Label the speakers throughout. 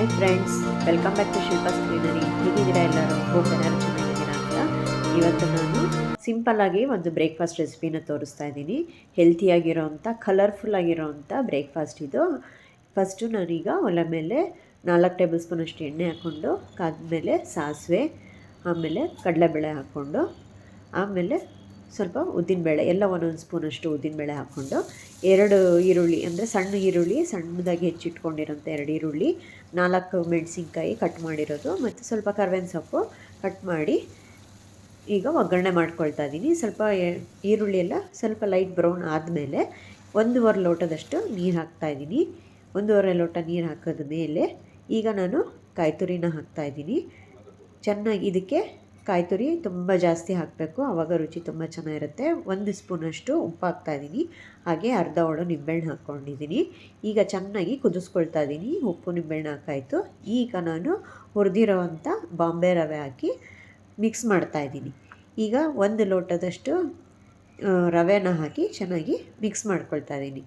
Speaker 1: Hi friends welcome back to Shilpa ಸ್ಕ್ರೀನರಿ ಹೇಗಿದ್ದೀರಾ ಎಲ್ಲರೂ? ಹೋಗೋಣ ಚೆನ್ನಾಗಿದ್ದೀರಾ ಅಂತ. ಇವತ್ತು ನಾನು ಸಿಂಪಲ್ ಆಗಿ ಒಂದು ಬ್ರೇಕ್ಫಾಸ್ಟ್ ರೆಸಿಪಿನ ತೋರಿಸ್ತಾ ಇದ್ದೀನಿ. ಹೆಲ್ತಿಯಾಗಿರೋವಂಥ ಕಲರ್ಫುಲ್ ಆಗಿರೋವಂಥ ಬ್ರೇಕ್ಫಾಸ್ಟ್ ಇದು. ಫಸ್ಟು ನಾನೀಗ ಒಲೆ ಮೇಲೆ ನಾಲ್ಕು ಟೇಬಲ್ ಸ್ಪೂನಷ್ಟು ಎಣ್ಣೆ ಹಾಕ್ಕೊಂಡು, ಕಾದ್ಮೇಲೆ ಸಾಸಿವೆ, ಆಮೇಲೆ ಕಡಲೆಬೇಳೆ ಹಾಕ್ಕೊಂಡು, ಆಮೇಲೆ ಸ್ವಲ್ಪ ಉದ್ದಿನಬೇಳೆ ಎಲ್ಲ ಒಂದೊಂದು ಸ್ಪೂನಷ್ಟು ಉದ್ದಿನಬೇಳೆ ಹಾಕ್ಕೊಂಡು, ಎರಡು ಈರುಳ್ಳಿ ಅಂದರೆ ಸಣ್ಣ ಈರುಳ್ಳಿ, ಸಣ್ಣದಾಗಿ ಹೆಚ್ಚಿಟ್ಕೊಂಡಿರೋಂಥ ಎರಡು ಈರುಳ್ಳಿ, ನಾಲ್ಕು ಮೆಣಸಿನ್ಕಾಯಿ ಕಟ್ ಮಾಡಿರೋದು ಮತ್ತು ಸ್ವಲ್ಪ ಕರ್ಬೇವಿನ ಸೊಪ್ಪು ಕಟ್ ಮಾಡಿ ಈಗ ಒಗ್ಗರಣೆ ಮಾಡ್ಕೊಳ್ತಾ ಇದ್ದೀನಿ. ಸ್ವಲ್ಪ ಈರುಳ್ಳಿ ಎಲ್ಲ ಸ್ವಲ್ಪ ಲೈಟ್ ಬ್ರೌನ್ ಆದಮೇಲೆ ಒಂದೂವರೆ ಲೋಟದಷ್ಟು ನೀರು ಹಾಕ್ತಾಯಿದ್ದೀನಿ ಒಂದೂವರೆ ಲೋಟ ನೀರು ಹಾಕಿದ ಮೇಲೆ ಈಗ ನಾನು ಕಾಯಿ ತುರಿನ ಹಾಕ್ತಾಯಿದ್ದೀನಿ ಚೆನ್ನಾಗಿ ಇದಕ್ಕೆ ಕಾಯಿ ತುರಿ ತುಂಬ ಜಾಸ್ತಿ ಹಾಕಬೇಕು. ಆವಾಗ ರುಚಿ ತುಂಬ ಚೆನ್ನಾಗಿರುತ್ತೆ. ಒಂದು ಸ್ಪೂನಷ್ಟು ಉಪ್ಪು ಹಾಕ್ತಾಯಿದ್ದೀನಿ ಹಾಗೆ ಅರ್ಧ ಒಳು ನಿಂಬೆಹಣ್ಣು ಹಾಕ್ಕೊಂಡಿದ್ದೀನಿ ಈಗ ಚೆನ್ನಾಗಿ ಕುದಿಸ್ಕೊಳ್ತಾ ಇದ್ದೀನಿ. ಉಪ್ಪು ನಿಂಬೆಹಣ್ಣು ಹಾಕಾಯಿತು. ಈಗ ನಾನು ಹುರಿದಿರೋವಂಥ ಬಾಂಬೆ ರವೆ ಹಾಕಿ ಮಿಕ್ಸ್ ಮಾಡ್ತಾಯಿದ್ದೀನಿ ಈಗ ಒಂದು ಲೋಟದಷ್ಟು ರವೆನ ಹಾಕಿ ಚೆನ್ನಾಗಿ ಮಿಕ್ಸ್ ಮಾಡ್ಕೊಳ್ತಾ ಇದ್ದೀನಿ.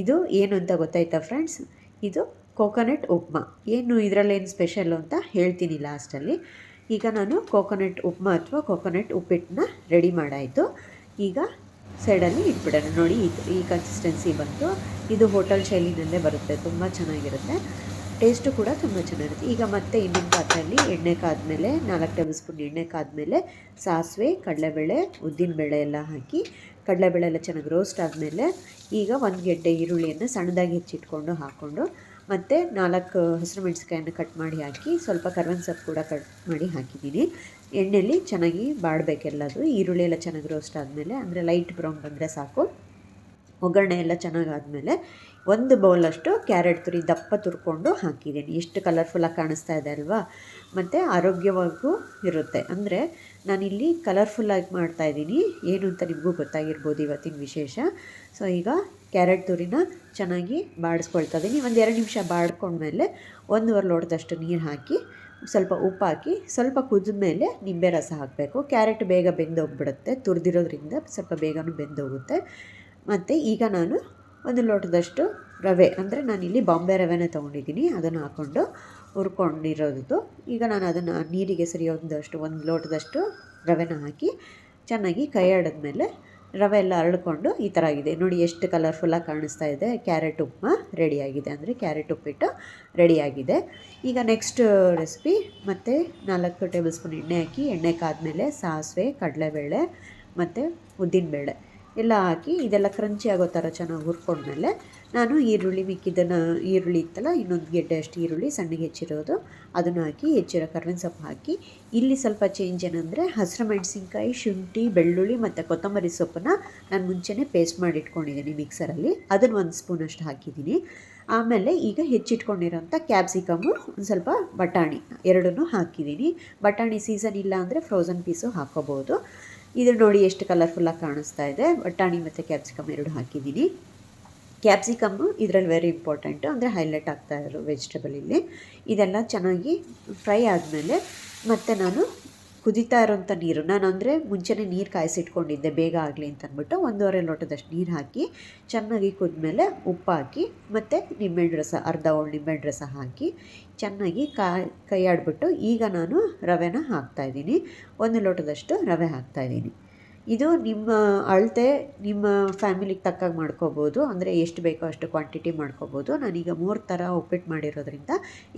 Speaker 1: ಇದು ಏನು ಅಂತ ಗೊತ್ತಾಯ್ತಾ ಫ್ರೆಂಡ್ಸ್ ಇದು ಕೋಕೋನಟ್ ಉಪ್ಮಾ. ಏನು ಇದರಲ್ಲೇನು ಸ್ಪೆಷಲ್ಲು ಅಂತ ಹೇಳ್ತೀನಿ ಲಾಸ್ಟಲ್ಲಿ ಈಗ ನಾನು ಕೋಕೋನಟ್ ಉಪ್ಮಾ ಅಥವಾ ಕೋಕೋನಟ್ ಉಪ್ಪಿಟ್ಟನ್ನ ರೆಡಿ ಮಾಡಾಯಿತು. ಈಗ ಸೈಡಲ್ಲಿ ಇಟ್ಬಿಡೋಣ. ನೋಡಿ, ಈ ಕನ್ಸಿಸ್ಟೆನ್ಸಿ ಬಂತು. ಇದು ಹೋಟೆಲ್ ಶೈಲಿನಲ್ಲೇ ಬರುತ್ತೆ. ತುಂಬ ಚೆನ್ನಾಗಿರುತ್ತೆ. ಟೇಸ್ಟು ಕೂಡ ತುಂಬ ಚೆನ್ನಾಗಿರುತ್ತೆ. ಈಗ ಮತ್ತೆ ಇನ್ನೊಂದು ಪಾತ್ರೆಯಲ್ಲಿ ಎಣ್ಣೆ ಕಾದ್ಮೇಲೆ, ನಾಲ್ಕು ಟೇಬಲ್ ಸ್ಪೂನ್ ಎಣ್ಣೆ ಕಾದ್ಮೇಲೆ ಸಾಸಿವೆ, ಕಡಲೆಬೇಳೆ, ಉದ್ದಿನಬೇಳೆ ಎಲ್ಲ ಹಾಕಿ, ಕಡಲೆಬೇಳೆ ಎಲ್ಲ ಚೆನ್ನಾಗಿ ರೋಸ್ಟ್ ಆದಮೇಲೆ ಈಗ ಒಂದು ಗೆಡ್ಡೆ ಈರುಳ್ಳಿಯನ್ನು ಸಣ್ಣದಾಗಿ ಹೆಚ್ಚಿಟ್ಕೊಂಡು ಹಾಕ್ಕೊಂಡು ಮತ್ತು ನಾಲ್ಕು ಹಸಿರು ಮೆಣಸಿಕಾಯನ್ನು ಕಟ್ ಮಾಡಿ ಹಾಕಿ, ಸ್ವಲ್ಪ ಕರ್ಬೇವಿನ ಸೊಪ್ಪು ಕೂಡ ಕಟ್ ಮಾಡಿ ಹಾಕಿದ್ದೀನಿ. ಎಣ್ಣೆಯಲ್ಲಿ ಚೆನ್ನಾಗಿ ಬಾಡಬೇಕೆಲ್ಲದು ಈರುಳ್ಳಿ ಎಲ್ಲ ಚೆನ್ನಾಗಿ ರೋಸ್ಟ್ ಆದಮೇಲೆ, ಅಂದರೆ ಲೈಟ್ ಬ್ರೌನ್ ಬಂದರೆ ಸಾಕು. ಒಗ್ಗರಣೆ ಎಲ್ಲ ಚೆನ್ನಾಗಾದಮೇಲೆ, ಒಂದು ಬೌಲಷ್ಟು ಕ್ಯಾರೆಟ್ ತುರಿ ದಪ್ಪ ತುರ್ಕೊಂಡು ಹಾಕಿದ್ದೀನಿ. ಎಷ್ಟು ಕಲರ್ಫುಲ್ಲಾಗಿ ಕಾಣಿಸ್ತಾ ಇದೆ ಅಲ್ವಾ? ಮತ್ತು ಆರೋಗ್ಯವಾಗೂ ಇರುತ್ತೆ. ಅಂದರೆ ನಾನಿಲ್ಲಿ ಕಲರ್ಫುಲ್ಲಾಗಿ ಮಾಡ್ತಾಯಿದ್ದೀನಿ ಏನು ಅಂತ ನಿಮಗೂ ಗೊತ್ತಾಗಿರ್ಬೋದು ಇವತ್ತಿನ ವಿಶೇಷ. ಸೊ ಈಗ ಕ್ಯಾರೆಟ್ ತುರಿನ ಚೆನ್ನಾಗಿ ಬಾಡಿಸ್ಕೊಳ್ತಾ ಇದ್ದೀನಿ ಒಂದು ಎರಡು ನಿಮಿಷ ಬಾಡ್ಕೊಂಡ್ಮೇಲೆ ಒಂದೂವರೆ ಲೋಟದಷ್ಟು ನೀರು ಹಾಕಿ, ಸ್ವಲ್ಪ ಉಪ್ಪು ಹಾಕಿ, ಸ್ವಲ್ಪ ಕುದಿದ ಮೇಲೆ ನಿಂಬೆ ರಸ ಹಾಕಬೇಕು. ಕ್ಯಾರೆಟ್ ಬೇಗ ಬೆಂದೋಗ್ಬಿಡುತ್ತೆ. ತುರಿದಿರೋದ್ರಿಂದ ಸ್ವಲ್ಪ ಬೇಗನೂ ಬೆಂದೋಗುತ್ತೆ. ಮತ್ತು ಈಗ ನಾನು ಒಂದು ಲೋಟದಷ್ಟು ರವೆ, ಅಂದರೆ ನಾನಿಲ್ಲಿ ಬಾಂಬೆ ರವೆನ ತೊಗೊಂಡಿದ್ದೀನಿ. ಅದನ್ನು ಹಾಕ್ಕೊಂಡು ಹುರ್ಕೊಂಡಿರೋದು. ಈಗ ನಾನು ಅದನ್ನು ನೀರಿಗೆ ಸರಿಯೋದಷ್ಟು ಒಂದು ಲೋಟದಷ್ಟು ರವೆನ ಹಾಕಿ ಚೆನ್ನಾಗಿ ಕೈ ಆಡಿದ್ಮೇಲೆ ರವೆ ಎಲ್ಲ ಅರಳ್ಕೊಂಡು ಈ ಥರ ಆಗಿದೆ. ನೋಡಿ ಎಷ್ಟು ಕಲರ್ಫುಲ್ಲಾಗಿ ಕಾಣಿಸ್ತಾ ಇದೆ. ಕ್ಯಾರೆಟ್ ಉಪ್ಮಾ ರೆಡಿಯಾಗಿದೆ ಅಂದರೆ ಕ್ಯಾರೆಟ್ ಉಪ್ಪಿಟ್ಟು ರೆಡಿಯಾಗಿದೆ ಈಗ ನೆಕ್ಸ್ಟ್ ರೆಸಿಪಿ ಮತ್ತು ನಾಲ್ಕು ಟೇಬಲ್ ಸ್ಪೂನ್ ಎಣ್ಣೆ ಹಾಕಿ, ಎಣ್ಣೆ ಕಾದ್ಮೇಲೆ ಸಾಸಿವೆ, ಕಡಲೆಬೇಳೆ ಮತ್ತು ಉದ್ದಿನಬೇಳೆ. ಎಲ್ಲ ಹಾಕಿ ಇದೆಲ್ಲ ಕ್ರಂಚಿ ಆಗೋ ಥರ ಚೆನ್ನಾಗಿ ಹುರ್ಕೊಂಡ್ಮೇಲೆ ನಾನು ಈರುಳ್ಳಿ ಮಿಕ್ಕಿದ್ದನ್ನು, ಈರುಳ್ಳಿ ಇತ್ತಲ್ಲ, ಇನ್ನೊಂದು ಗೆಡ್ಡೆ ಅಷ್ಟು ಈರುಳ್ಳಿ ಸಣ್ಣಗೆ ಹೆಚ್ಚಿರೋದು, ಅದನ್ನು ಹಾಕಿ ಹೆಚ್ಚಿರೋ ಕರ್ವಿನ ಸೊಪ್ಪು ಹಾಕಿ, ಇಲ್ಲಿ ಸ್ವಲ್ಪ ಚೇಂಜ್ ಏನಂದರೆ ಹಸಿರು ಮೆಣಸಿನ್ಕಾಯಿ, ಶುಂಠಿ, ಬೆಳ್ಳುಳ್ಳಿ ಮತ್ತು ಕೊತ್ತಂಬರಿ ಸೊಪ್ಪನ್ನು ನಾನು ಮುಂಚೆನೇ ಪೇಸ್ಟ್ ಮಾಡಿ ಇಟ್ಕೊಂಡಿದ್ದೀನಿ ಮಿಕ್ಸರಲ್ಲಿ ಅದನ್ನು ಒಂದು ಸ್ಪೂನಷ್ಟು ಹಾಕಿದ್ದೀನಿ. ಆಮೇಲೆ ಈಗ ಹೆಚ್ಚಿಟ್ಕೊಂಡಿರೋಂಥ ಕ್ಯಾಪ್ಸಿಕಮ್ಮು ಒಂದು ಸ್ವಲ್ಪ ಬಟಾಣಿ ಎರಡನ್ನೂ ಹಾಕಿದ್ದೀನಿ. ಬಟಾಣಿ ಸೀಸನ್ ಇಲ್ಲ ಅಂದರೆ ಫ್ರೋಝನ್ ಪೀಸು ಹಾಕೋಬೋದು. ಇದು ನೋಡಿ ಎಷ್ಟು ಕಲರ್ಫುಲ್ಲಾಗಿ ಕಾಣಿಸ್ತಾ ಇದೆ. ಬಟಾಣಿ ಮತ್ತು ಕ್ಯಾಪ್ಸಿಕಮ್ ಎರಡು ಹಾಕಿದ್ದೀನಿ. ಕ್ಯಾಪ್ಸಿಕಮ್ಮು ಇದರಲ್ಲಿ ವೆರಿ ಇಂಪಾರ್ಟೆಂಟು ಅಂದರೆ ಹೈಲೈಟ್ ಆಗ್ತಾ ಇರೋ ವೆಜಿಟೇಬಲ್ ಇಲ್ಲಿ. ಇದೆಲ್ಲ ಚೆನ್ನಾಗಿ ಫ್ರೈ ಆದಮೇಲೆ ಮತ್ತೆ ನಾನು ಕುದೀತಾ ಇರೋಂಥ ನೀರು. ನಾನು ಅಂದರೆ ಮುಂಚೆನೇ ನೀರು ಕಾಯಿಸಿಟ್ಕೊಂಡಿದ್ದೆ, ಬೇಗ ಆಗಲಿ ಅಂತ ಅಂದ್ಬಿಟ್ಟು ಒಂದೂವರೆ ಲೋಟದಷ್ಟು ನೀರು ಹಾಕಿ, ಚೆನ್ನಾಗಿ ಕುದ್ಮೇಲೆ ಉಪ್ಪು ಹಾಕಿ, ಮತ್ತು ನಿಂಬೆಹಣ್ಣು ರಸ, ಅರ್ಧ ಹೋಳು ನಿಂಬೆಹಣ್ಣು ರಸ ಹಾಕಿ, ಚೆನ್ನಾಗಿ ಕಾಯಿ ಕೈ ಆಡ್ಬಿಟ್ಟು ಈಗ ನಾನು ರವೆನ ಹಾಕ್ತಾಯಿದ್ದೀನಿ ಒಂದು ಲೋಟದಷ್ಟು ರವೆ ಹಾಕ್ತಾಯಿದ್ದೀನಿ ಇದು ನಿಮ್ಮ ಅಳತೆ ನಿಮ್ಮ ಫ್ಯಾಮಿಲಿಗೆ ತಕ್ಕಾಗಿ ಮಾಡ್ಕೋಬೋದು. ಅಂದರೆ ಎಷ್ಟು ಬೇಕೋ ಅಷ್ಟು ಕ್ವಾಂಟಿಟಿ ಮಾಡ್ಕೋಬೋದು. ನಾನೀಗ ಮೂರು ಥರ ಉಪ್ಪಿಟ್ಟು ಮಾಡಿರೋದ್ರಿಂದ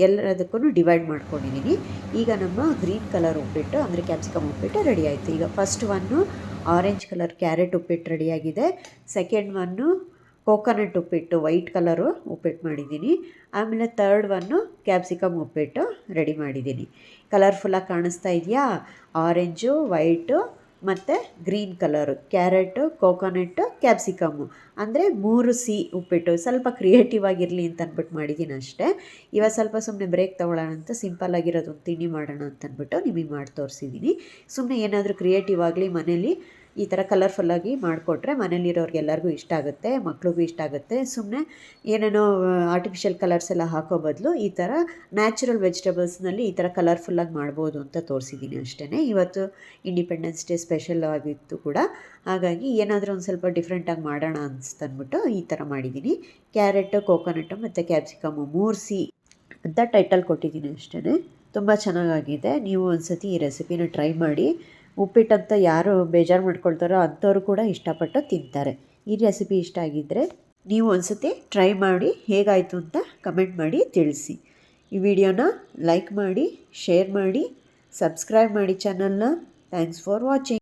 Speaker 1: ಎಲ್ಲದಕ್ಕೂ ಡಿವೈಡ್ ಮಾಡ್ಕೊಂಡಿದ್ದೀನಿ ಈಗ ನಮ್ಮ ಗ್ರೀನ್ ಕಲರ್ ಉಪ್ಪಿಟ್ಟು, ಅಂದರೆ ಕ್ಯಾಪ್ಸಿಕಮ್ ಉಪ್ಪಿಟ್ಟು ರೆಡಿ ಆಯಿತು. ಈಗ first one orange colour carrot ಉಪ್ಪಿಟ್ಟು ರೆಡಿಯಾಗಿದೆ ಸೆಕೆಂಡ್ ಒನ್ನು ಕೋಕೋನಟ್ ಉಪ್ಪಿಟ್ಟು ವೈಟ್ ಕಲರು ಉಪ್ಪಿಟ್ಟು ಮಾಡಿದ್ದೀನಿ ಆಮೇಲೆ ತರ್ಡ್ ಒನ್ನು ಕ್ಯಾಪ್ಸಿಕಮ್ ಉಪ್ಪಿಟ್ಟು ರೆಡಿ ಮಾಡಿದ್ದೀನಿ ಕಲರ್ಫುಲ್ಲಾಗಿ ಕಾಣಿಸ್ತಾ ಇದೆಯಾ? ಆರೆಂಜು ವೈಟು ಮತ್ತು green colour, carrot coconut capsicum ಅಂದರೆ ಮೂರು ಸಿ ಉಪ್ಪಿಟ್ಟು. ಸ್ವಲ್ಪ ಕ್ರಿಯೇಟಿವ್ ಆಗಿರಲಿ ಅಂತ ಅಂದ್ಬಿಟ್ಟು ಮಾಡಿದ್ದೀನಿ ಅಷ್ಟೇ. ಇವಾಗ ಸ್ವಲ್ಪ ಸುಮ್ಮನೆ ಬ್ರೇಕ್ ತೊಗೊಳ್ಳೋಣ ಅಂತ ಸಿಂಪಲ್ ಆಗಿರೋದು ಒಂದು ತಿಂಡಿ ಮಾಡೋಣ ಅಂತ ಅಂದ್ಬಿಟ್ಟು ನಿಮಗೆ ಮಾಡಿ ತೋರಿಸಿದ್ದೀನಿ ಸುಮ್ಮನೆ ಏನಾದರೂ ಕ್ರಿಯೇಟಿವ್ ಆಗಲಿ ಮನೇಲಿ ಈ ಥರ ಕಲರ್ಫುಲ್ಲಾಗಿ ಮಾಡಿಕೊಟ್ರೆ ಮನೇಲಿರೋರಿಗೆಲ್ಲರಿಗೂ ಇಷ್ಟ ಆಗುತ್ತೆ, ಮಕ್ಳಿಗೂ ಇಷ್ಟ ಆಗುತ್ತೆ. ಸುಮ್ಮನೆ ಏನೇನೋ ಆರ್ಟಿಫಿಷಿಯಲ್ ಕಲರ್ಸ್ ಎಲ್ಲ ಹಾಕೋ ಬದಲು ಈ ಥರ ನ್ಯಾಚುರಲ್ ವೆಜಿಟೇಬಲ್ಸ್ನಲ್ಲಿ ಈ ಥರ ಕಲರ್ಫುಲ್ಲಾಗಿ ಮಾಡ್ಬೋದು ಅಂತ ತೋರಿಸಿದ್ದೀನಿ ಅಷ್ಟೇ ಇವತ್ತು ಇಂಡಿಪೆಂಡೆನ್ಸ್ ಡೇ ಸ್ಪೆಷಲ್ ಆಗಿತ್ತು ಕೂಡ. ಹಾಗಾಗಿ ಏನಾದರೂ ಒಂದು ಸ್ವಲ್ಪ ಡಿಫ್ರೆಂಟಾಗಿ ಮಾಡೋಣ ಅನ್ಸ್ತಂದ್ಬಿಟ್ಟು ಈ ಥರ ಮಾಡಿದ್ದೀನಿ. ಕ್ಯಾರೆಟು ಕೋಕೋನಟ್ಟು ಮತ್ತು ಕ್ಯಾಪ್ಸಿಕಮ್ಮು ಮೂರು ಸಿ ಅಂತ ಟೈಟಲ್ ಕೊಟ್ಟಿದ್ದೀನಿ ಅಷ್ಟೇ ತುಂಬ ಚೆನ್ನಾಗಾಗಿದೆ. ನೀವು ಒಂದು ಸತಿ ಈ ರೆಸಿಪಿನ ಟ್ರೈ ಮಾಡಿ ಉಪ್ಪಿಟ್ಟಂತ ಯಾರು ಬೇಜಾರು ಮಾಡ್ಕೊಳ್ತಾರೋ ಅಂಥವ್ರು ಕೂಡ ಇಷ್ಟಪಟ್ಟು ತಿಂತಾರೆ. ಈ ರೆಸಿಪಿ ಇಷ್ಟ ಆಗಿದ್ದರೆ ನೀವು ಒಂದ್ಸತಿ ಟ್ರೈ ಮಾಡಿ ಹೇಗಾಯಿತು ಅಂತ ಕಮೆಂಟ್ ಮಾಡಿ ತಿಳಿಸಿ. ಈ ವಿಡಿಯೋನ ಲೈಕ್ ಮಾಡಿ ಶೇರ್ ಮಾಡಿ ಸಬ್ಸ್ಕ್ರೈಬ್ ಮಾಡಿ ಚಾನಲ್ನ ಥ್ಯಾಂಕ್ಸ್ ಫಾರ್ ವಾಚಿಂಗ್